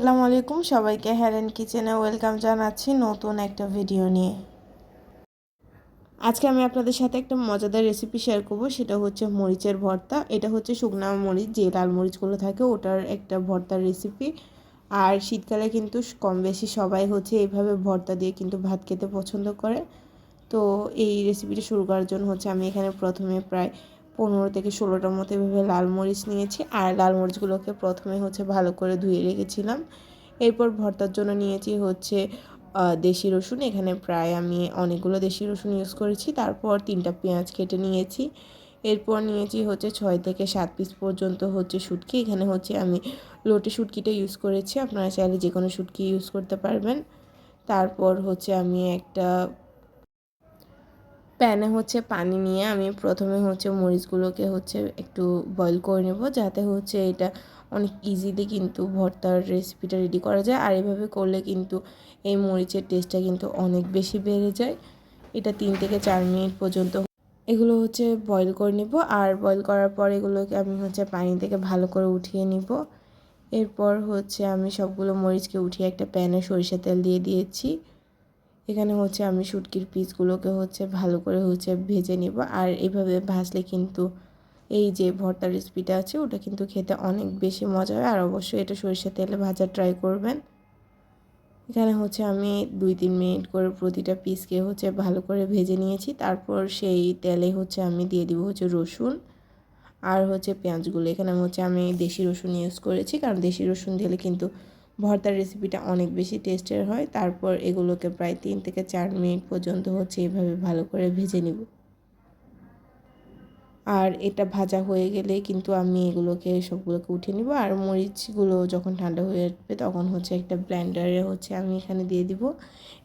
আসসালামু আলাইকুম সবাইকে হ্যারেন কিচেনে ওয়েলকাম জানাচ্ছি নতুন একটা ভিডিও নিয়ে। আজকে আমি আপনাদের সাথে একটা মজাদার রেসিপি শেয়ার করব, সেটা হচ্ছে মরিচের ভর্তা। এটা হচ্ছে শুকনা মরিচ, যে লাল মরিচগুলো থাকে ওটার একটা ভর্তার রেসিপি। আর শীতকালে কিন্তু কম বেশি সবাই হচ্ছে এইভাবে ভর্তা দিয়ে কিন্তু ভাত খেতে পছন্দ করে। তো এই রেসিপিটা শুরু করার জন্য হচ্ছে আমি এখানে প্রথমে প্রায় পনেরো থেকে ষোলোটার মতো এভাবে লাল মরিচ নিয়েছি। আর লাল মরিচগুলোকে প্রথমে হচ্ছে ভালো করে ধুয়ে রেখেছিলাম। এরপর ভর্তার জন্য নিয়েছি হচ্ছে দেশি রসুন। এখানে প্রায় আমি অনেকগুলো দেশি রসুন ইউজ করেছি। তারপর তিনটা পেঁয়াজ কেটে নিয়েছি। এরপর নিয়েছি হচ্ছে ছয় থেকে সাত পিস পর্যন্ত হচ্ছে শুটকি। এখানে হচ্ছে আমি লোটে শুটকিটা ইউজ করেছি। আপনারা চাইলে যে কোনো শুটকি ইউজ করতে পারবেন। তারপর হচ্ছে আমি একটা প্যানে হচ্ছে পানি নিয়ে আমি প্রথমে হচ্ছে মরিচগুলোকে হচ্ছে একটু বয়ল করে নেব, যাতে হচ্ছে এটা অনেক ইজিলি কিন্তু ভর্তার রেসিপিটা রেডি করা যায়। আর এভাবে করলে কিন্তু এই মরিচের টেস্টটা কিন্তু অনেক বেশি বেড়ে যায়। এটা তিন থেকে চার মিনিট পর্যন্ত এগুলো হচ্ছে বয়ল করে নিব। আর বয়ল করার পর এগুলোকে আমি হচ্ছে পানি থেকে ভালো করে উঠিয়ে নিব। এরপর হচ্ছে আমি সবগুলো মরিচকে উঠিয়ে একটা প্যানে সরিষা তেল দিয়ে দিয়েছি। এখানে হচ্ছে আমি শুটকির পিসগুলোকে হচ্ছে ভালো করে হচ্ছে ভেজে নেব। আর এইভাবে ভাজলে কিন্তু এই যে ভর্তার রেসিপিটা আছে, ওটা কিন্তু খেতে অনেক বেশি মজা হয়। আর অবশ্যই এটা সরিষা তেলে ভাজা ট্রাই করবেন। এখানে হচ্ছে আমি দুই তিন মিনিট করে প্রতিটা পিসকে হচ্ছে ভালো করে ভেজে নিয়েছি। তারপর সেই তেলে হচ্ছে আমি দিয়ে দিব হচ্ছে রসুন আর হচ্ছে পেঁয়াজগুলো। এখানে হচ্ছে আমি দেশি রসুন ইউজ করেছি, কারণ দেশি রসুন দিলে কিন্তু ভর্তার রেসিপিটা অনেক বেশি টেস্টের হয়। তারপর এগুলোকে প্রায় তিন থেকে চার মিনিট পর্যন্ত হচ্ছে এভাবে ভালো করে ভেজে নিব। আর এটা ভাজা হয়ে গেলে কিন্তু আমি এগুলোকে সবগুলোকে উঠে নিব। আর মরিচগুলো যখন ঠান্ডা হয়ে আসবে তখন হচ্ছে একটা ব্ল্যান্ডারে হচ্ছে আমি এখানে দিয়ে দিব।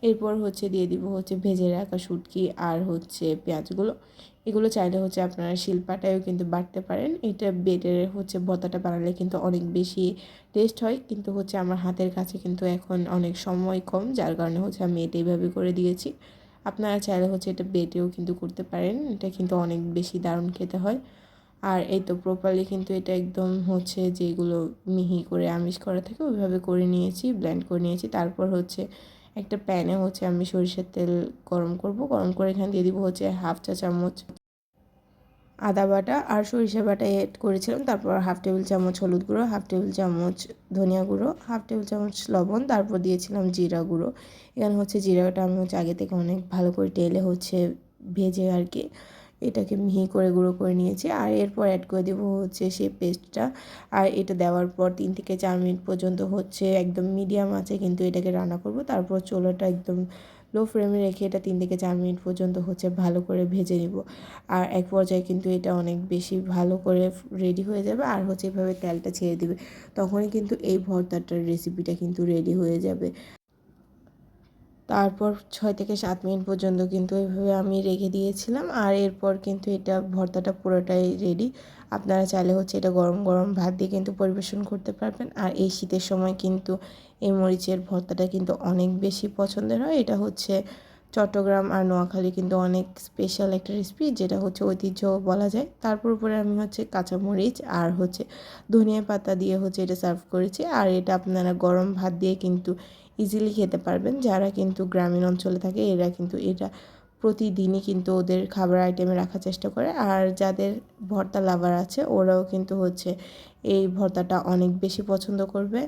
এরপর হচ্ছে দিয়ে দিব হচ্ছে ভেজে রাখা শুটকি আর হচ্ছে পেঁয়াজগুলো। এগুলো চাইলে হচ্ছে আপনারা শিলপাটায়ও কিন্তু বাটতে পারেন। এটা বেটের হচ্ছে বতাটা বানালে কিন্তু অনেক বেশি টেস্ট হয়। কিন্তু হচ্ছে আমার হাতের কাছে কিন্তু এখন অনেক সময় কম, যার কারণে হচ্ছে আমি এটা এইভাবে করে দিয়েছি। আপনারা চাইলে হচ্ছে এটা বেটেও কিন্তু করতে পারেন। এটা কিন্তু অনেক বেশি দারুণ খেতে হয়। আর এই তো প্রপারলি কিন্তু এটা একদম হচ্ছে যেগুলো মিহি করে আমিষ করা থাকে, ওইভাবে করে নিয়েছি ব্ল্যান্ড করে নিয়েছি। তারপর হচ্ছে একটা প্যানে হচ্ছে আমি সরিষার তেল গরম করব। গরম করে এখানে দিয়ে দিব হচ্ছে হাফ চা চামচ আদা বাটা আর সরিষা বাটা এড করেছিলাম। তারপর হাফ টেবিল চামচ হলুদ গুঁড়ো হাফ টেবিল চামচ ধনিয়া গুঁড়ো হাফ টেবিল চামচ লবণ, তারপর দিয়েছিলাম জিরা গুঁড়ো। এখানে হচ্ছে জিরাটা আমি হচ্ছে আগে থেকে অনেক ভালো করে টেলে হচ্ছে ভেজে আর কি, এটাকে মিহি করে গুঁড়ো করে নিয়েছি। আর এরপর অ্যাড করে দেবো হচ্ছে সেই পেস্টটা আর এটা দেওয়ার পর তিন থেকে চার মিনিট পর্যন্ত হচ্ছে একদম মিডিয়াম আছে, কিন্তু এটাকে রান্না করব। তারপর চোলাটা একদম লো ফ্লেমে রেখে এটা তিন থেকে চার মিনিট পর্যন্ত হচ্ছে ভালো করে ভেজে নিব। আর এক পর্যায়ে কিন্তু এটা অনেক বেশি ভালো করে রেডি হয়ে যাবে আর হচ্ছে এভাবে তেলটা ছেড়ে দিবে। তখনই কিন্তু এই ভর্তাটার রেসিপিটা কিন্তু রেডি হয়ে যাবে। তারপর ছয় থেকে সাত মিনিট পর্যন্ত কিন্তু এইভাবে আমি রেখে দিয়েছিলাম। আর এরপর কিন্তু এটা ভর্তাটা পুরোটাই রেডি আপনারা চাইলে হচ্ছে এটা গরম গরম ভাত দিয়ে কিন্তু পরিবেশন করতে পারবেন। আর এই শীতের সময় কিন্তু এই মরিচের ভর্তাটা কিন্তু অনেক বেশি পছন্দের হয়। এটা হচ্ছে চট্টগ্রাম আর নোয়াখালী কিন্তু অনেক স্পেশাল একটা রেসিপি যেটা হচ্ছে ঐতিহ্য বলা যায়। তারপর উপরে আমি হচ্ছে কাঁচামরিচ আর হচ্ছে ধনিয়া পাতা দিয়ে হচ্ছে এটা সার্ভ করেছি। আর এটা আপনারা গরম ভাত দিয়ে কিন্তু ইজিলি খেতে পারবেন। যারা কিন্তু গ্রামীণ অঞ্চলে থাকে, এরা কিন্তু এটা প্রতিদিনই কিন্তু ওদের খাবার আইটেমে রাখার চেষ্টা করে। আর যাদের ভর্তা লাভার আছে, ওরাও কিন্তু হচ্ছে এই ভর্তাটা অনেক বেশি পছন্দ করবে।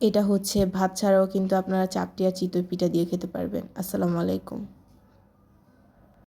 এটা হচ্ছে ভাত ছাড়াও কিন্তু আপনারা চাপটি আর চিতই পিঠা দিয়ে খেতে পারবেন। আসসালামু আলাইকুম।